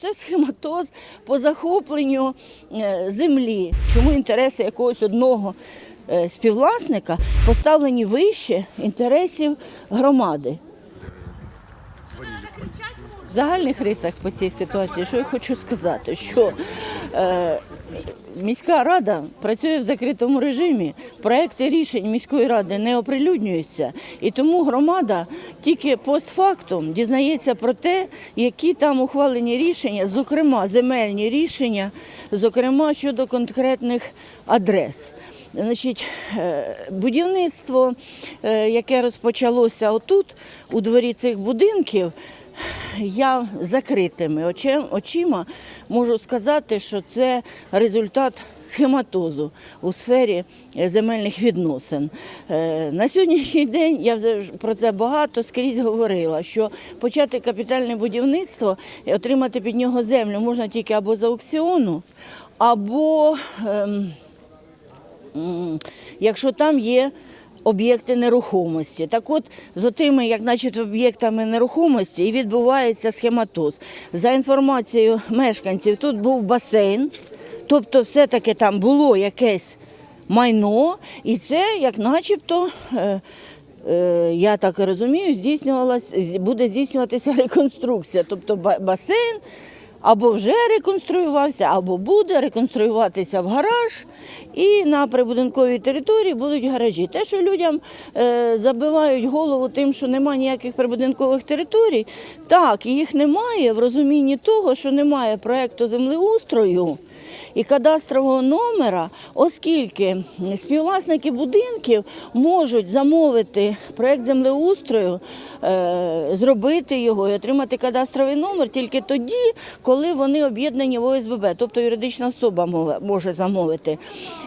Це схематоз по захопленню е, землі. Чому інтереси якогось одного е, співвласника поставлені вище інтересів громади? В загальних рисах по цій ситуації, що я хочу сказати, що е, міська рада працює в закритому режимі, проекти рішень міської ради не оприлюднюються, і тому громада тільки постфактум дізнається про те, які там ухвалені рішення, зокрема земельні рішення, зокрема щодо конкретних адрес. Значить, е, будівництво, е, яке розпочалося отут, у дворі цих будинків, я закритими очима можу сказати, що це результат схематозу у сфері е, земельних відносин. Е, На сьогоднішній день я вже про це багато скрізь говорила, що почати капітальне будівництво і отримати під нього землю можна тільки або з аукціону, або ем, якщо там є об'єкти нерухомості. Так от, з отими, як значить, об'єктами нерухомості, і відбувається схематоз. За інформацією мешканців, тут був басейн, тобто все-таки там було якесь майно, і це як начебто. е, е, Я так розумію, здійснювалась, буде здійснюватися реконструкція. Тобто басейн або вже реконструювався, або буде реконструюватися в гараж, і на прибудинковій території будуть гаражі. Те, що людям е, забивають голову тим, що немає ніяких прибудинкових територій, так, їх немає в розумінні того, що немає проєкту землеустрою і кадастрового номера, оскільки співвласники будинків можуть замовити проєкт землеустрою, е, зробити його і отримати кадастровий номер тільки тоді, коли вони об'єднані в ОСББ, тобто юридична особа може замовити.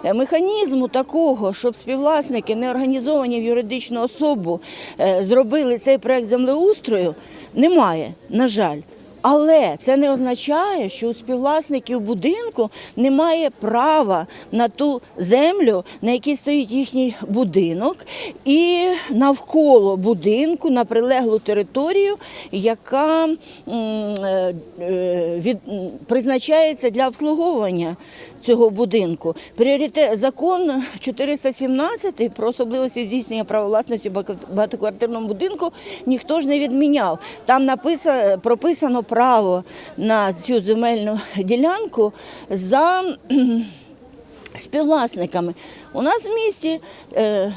Е, Механізму такого, щоб співвласники, не організовані в юридичну особу, е, зробили цей проєкт землеустрою, немає, на жаль. Але це не означає, що у співвласників будинку немає права на ту землю, на якій стоїть їхній будинок, і навколо будинку на прилеглу територію, яка е, е, від, призначається для обслуговування цього будинку. Пріоритет закон 417 про особливості здійснення права власності в багатоквартирному будинку ніхто ж не відміняв. Там написано прописано право на цю земельну ділянку за співвласниками. У нас в місті, е,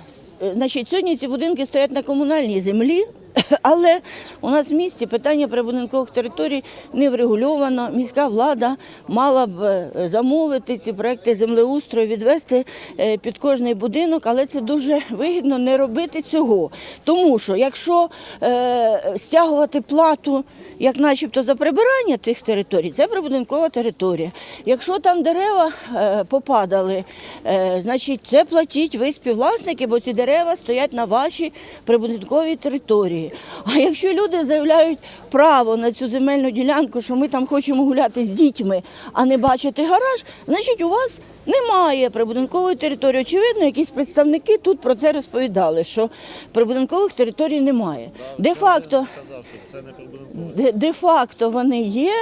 значить, сьогодні ці будинки стоять на комунальній землі. Але у нас в місті питання прибудинкових територій не врегульовано. Міська влада мала б е, замовити ці проекти землеустрою, відвести е, під кожний будинок, але це дуже вигідно не робити цього. Тому що якщо е, стягувати плату, як начебто за прибирання тих територій, це прибудинкова територія. Якщо там дерева е, попадали, е, значить це платіть ви співвласники, бо ці дерева стоять на вашій прибудинковій території. А якщо люди заявляють право на цю земельну ділянку, що ми там хочемо гуляти з дітьми, а не бачити гараж, значить у вас немає прибудинкової території. Очевидно, якісь представники тут про це розповідали, що прибудинкових територій немає. Де-факто Казав, що це не де-факто вони є,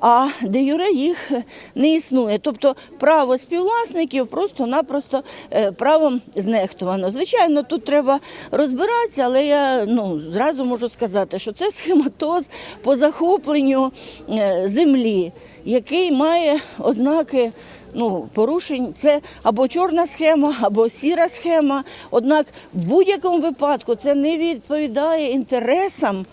а де юре їх не існує. Тобто право співвласників просто-напросто е, правом знехтувано. Звичайно, тут треба розбиратися, але я ну, зразу можу сказати, що це схематоз по захопленню е, землі, який має ознаки. Ну, порушень це або чорна схема, або сіра схема. Однак в будь-якому випадку це не відповідає інтересам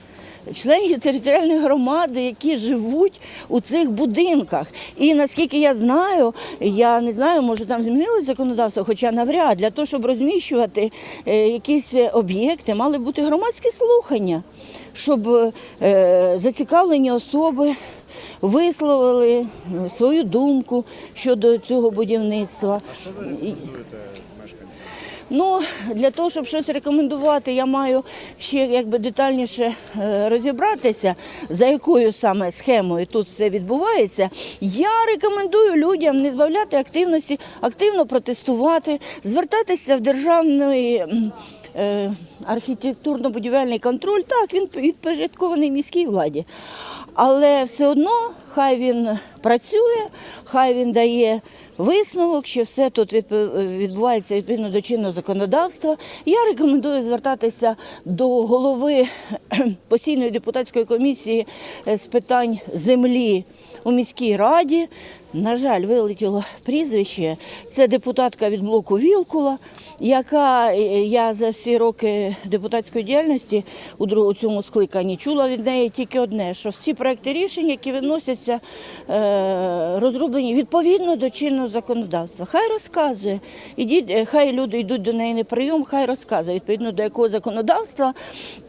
членів територіальної громади, які живуть у цих будинках. І наскільки я знаю, я не знаю, може там змінилось законодавство, хоча навряд для того, щоб розміщувати е, якісь об'єкти, мали бути громадські слухання, щоб е, зацікавлені особи. Висловили свою думку щодо цього будівництва. Що ви рекомендуєте мешканцям? Ну, для того, щоб щось рекомендувати, я маю ще якби детальніше е, розібратися, за якою саме схемою тут все відбувається. Я рекомендую людям не збавляти активності, активно протестувати, звертатися в державний архітектурно-будівельний контроль, так, він підпорядкований міській владі. Але все одно хай він працює, хай він дає висновок, що все тут відбувається відповідно до чинного законодавства. Я рекомендую звертатися до голови постійної депутатської комісії е, з питань землі у міській раді. На жаль, вилетіло прізвище. Це депутатка від блоку Вілкула, яка е, я за всі роки депутатської діяльності у цьому скликанні чула від неї тільки одне: що всі проекти рішень, які виносяться, е, розроблені відповідно до чинного законодавства. Хай розказує, ідіть, е, хай люди йдуть до неї на прийом, хай розказує відповідно до якого законодавства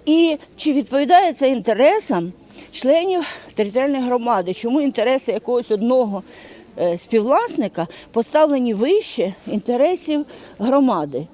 і чи відповідає це інтересам членів територіальної громади, чому інтереси якогось одного е, співвласника поставлені вище інтересів громади.